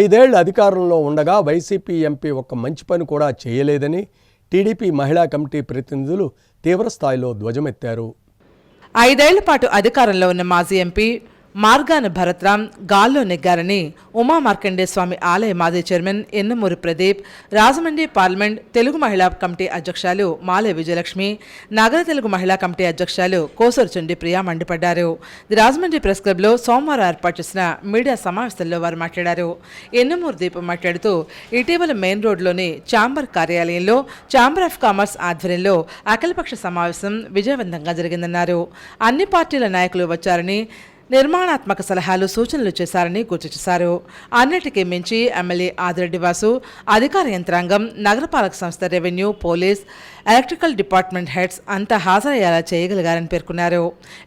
ఐదేళ్ళు అధికారంలో ఉండగా వైసీపీ ఎంపీ ఒక్క మంచి పని కూడా చేయలేదని టీడీపీ మహిళా కమిటీ ప్రతినిధులు తీవ్రస్థాయిలో ధ్వజమెత్తారు. ఐదేళ్ళ పాటు అధికారంలో ఉన్న మాజీ ఎంపీ మార్గాన భరత్రాం గాల్లో నెగ్గారని ఉమా మార్కండే స్వామి ఆలయ మాజీ చైర్మన్ ఎన్నమూరి ప్రదీప్ రాజమండ్రి పార్లమెంట్ తెలుగు మహిళా కమిటీ అధ్యక్షులు మాలే విజయలక్ష్మి నగర తెలుగు మహిళా కమిటీ అధ్యక్షులు కోసరు చుండి ప్రియా మండిపడ్డారు. రాజమండ్రి ప్రెస్ క్లబ్లో సోమవారం ఏర్పాటు చేసిన మీడియా సమావేశంలో వారు మాట్లాడారు. ఎన్నమూరి దీపం మాట్లాడుతూ ఇటీవల మెయిన్ రోడ్లోని ఛాంబర్ కార్యాలయంలో ఛాంబర్ ఆఫ్ కామర్స్ ఆధ్వర్యంలో అఖిలపక్ష సమావేశం విజయవంతంగా జరిగిందన్నారు. అన్ని పార్టీల నాయకులు వచ్చారని నిర్మాణాత్మక సలహాలు సూచనలు చేశారని గుర్తు చేశారు. అన్నిటికీ మించి ఎమ్మెల్యే ఆదిరెడ్డి వాసు అధికార యంత్రాంగం నగరపాలక సంస్థ revenue police electrical department heads అంతా హాజరయ్యేలా చేయగలిగారని పేర్కొన్నారు.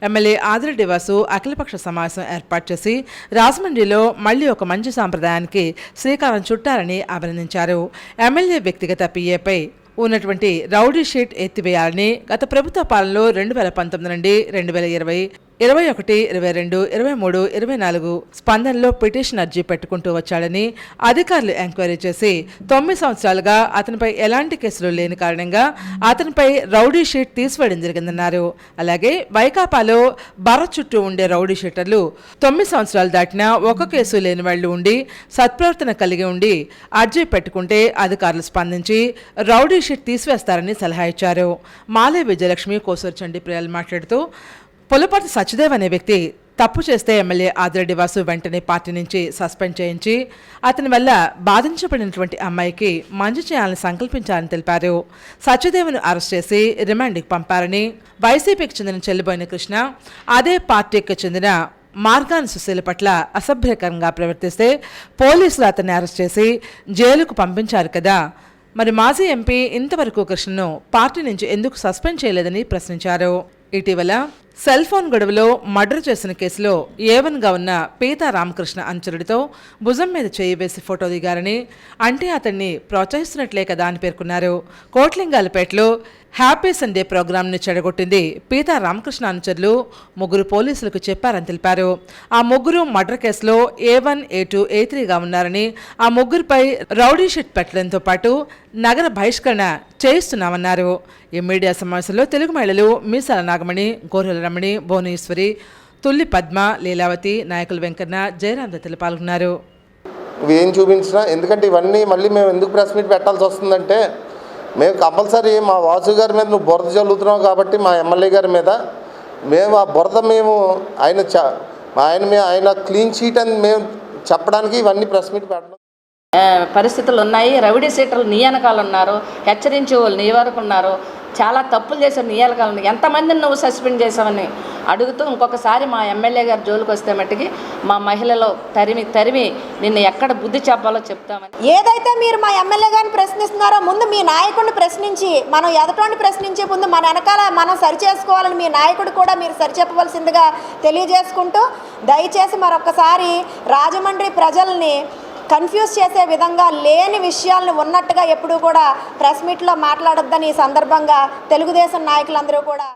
ఎమ్మెల్యే ఆదిరెడ్డి వాసు అఖిలపక్ష సమావేశం ఏర్పాటు చేసి రాజమండ్రిలో మళ్ళీ ఒక మంచి సాంప్రదాయానికి శ్రీకారం చుట్టారని అభినందించారు. ఎమ్మెల్యే వ్యక్తిగత పిఏపై ఉన్నటువంటి రౌడీ షీట్ ఎత్తివేయాలని గత ప్రభుత్వ పాలనలో రెండు వేల పంతొమ్మిది నుండి రెండు వేల ఇరవై ఇరవై ఒకటి ఇరవై రెండు ఇరవై మూడు ఇరవై నాలుగు స్పందనలో పిటిషన్ అర్జీ పెట్టుకుంటూ వచ్చాడని అధికారులు ఎంక్వైరీ చేసి తొమ్మిది సంవత్సరాలుగా అతనిపై ఎలాంటి కేసులు లేని కారణంగా అతనిపై రౌడీ షీట్ తీసివేయడం జరిగిందన్నారు. అలాగే వైకాపాలో భారత్ చుట్టూ ఉండే రౌడీ షీటర్లు తొమ్మిది సంవత్సరాలు దాటినా ఒక కేసు లేని వాళ్ళు ఉండి సత్ప్రవర్తన కలిగి ఉండి అర్జీ పెట్టుకుంటే అధికారులు స్పందించి రౌడీ షీట్ తీసివేస్తారని సలహా ఇచ్చారు. మాలే విజయలక్ష్మి కోసూరు చండి ప్రియాలు మాట్లాడుతూ పులపర్తి సత్యదేవ్ అనే వ్యక్తి తప్పు చేస్తే ఎమ్మెల్యే ఆదిరెడ్డి వాసు వెంటనే పార్టీ నుంచి సస్పెండ్ చేయించి అతని వల్ల బాధించబడినటువంటి అమ్మాయికి మంచి చేయాలని సంకల్పించాలని తెలిపారు. సత్యదేవ్ను అరెస్ట్ చేసి రిమాండ్కి పంపారని వైసీపీకి చెందిన చెల్లిబోయిన కృష్ణ అదే పార్టీకి చెందిన మార్గాన్ సుశీల పట్ల అసభ్యకరంగా ప్రవర్తిస్తే పోలీసులు అతన్ని అరెస్ట్ చేసి జైలుకు పంపించారు కదా. మరి మాజీ ఎంపీ ఇంతవరకు కృష్ణను పార్టీ నుంచి ఎందుకు సస్పెండ్ చేయలేదని ప్రశ్నించారు. ఇటీవల సెల్ ఫోన్ గొడవలో మర్డర్ చేసిన కేసులో ఏవన్గా ఉన్న పీతా రామకృష్ణ అనుచరుడితో భుజం మీద చేయి వేసి ఫోటో దిగారని అంటే అతన్ని ప్రోత్సహిస్తున్నట్లే కదా అని పేర్కొన్నారు. కోట్లింగాలపేటలో హ్యాపీ సండే ప్రోగ్రాంను చెడగొట్టింది పీతా రామకృష్ణ అనుచరులు ముగ్గురు పోలీసులకు చెప్పారని తెలిపారు. ఆ ముగ్గురు మర్డర్ కేసులో ఏ వన్ ఏ టూ ఏ త్రీగా ఉన్నారని ఆ ముగ్గురిపై రౌడీ షీట్ పెట్టడంతో పాటు నగర బహిష్కరణ చేయిస్తున్నామన్నారు. ఈ మీడియా సమావేశంలో తెలుగు మహిళలు మీసాల నాగమణి గోరెల రమణి భువనేశ్వరి తుల్లి పద్మ లీలావతి నాయకులు వెంకన్న జయరాం తదితరులు పాల్గొన్నారు. ఏం చూపించినా? ఎందుకంటే ఇవన్నీ మళ్ళీ మేము ఎందుకు ప్రెస్ మీట్ పెట్టాల్సి వస్తుందంటే మేము కంపల్సరీ మా వాసు గారి మీద నువ్వు బురద చల్లుతున్నావు కాబట్టి మా ఎమ్మెల్యే గారి మీద మేము ఆ బురద మేము ఆయన చ ఆయన మే- ఆయన క్లీన్ షీట్ అని మేము చెప్పడానికి ఇవన్నీ ప్రెస్ మీట్ పెట్టడం పరిస్థితులు ఉన్నాయి. రౌడీ సీటర్లు నియానకాలు ఉన్నారు. హెచ్చరించే వాళ్ళు నీ వరకు ఉన్నారు. చాలా తప్పులు చేశావు నియానకాలు ఎంతమందిని నువ్వు సస్పెండ్ చేసావని అడుగుతూ ఇంకొకసారి మా ఎమ్మెల్యే గారు జోలికి వస్తే మట్టుకి మా మహిళలు తరిమి తరిమి నిన్ను ఎక్కడ బుద్ధి చెప్పాలో చెప్తామని. ఏదైతే మీరు మా ఎమ్మెల్యే గారిని ప్రశ్నిస్తున్నారో ముందు మీ నాయకుడిని ప్రశ్నించి మనం ఎదటోని ప్రశ్నించే ముందు మన వెనకాల మనం సరిచేసుకోవాలని మీ నాయకుడు కూడా మీరు సరిచెప్పవలసిందిగా తెలియజేసుకుంటూ దయచేసి మరొకసారి రాజమండ్రి ప్రజల్ని కన్ఫ్యూజ్ చేసే విధంగా లేని విషయాలను ఉన్నట్టుగా ఎప్పుడూ కూడా ప్రెస్ మీట్లో మాట్లాడొద్దని ఈ సందర్భంగా తెలుగుదేశం నాయకులందరూ కూడా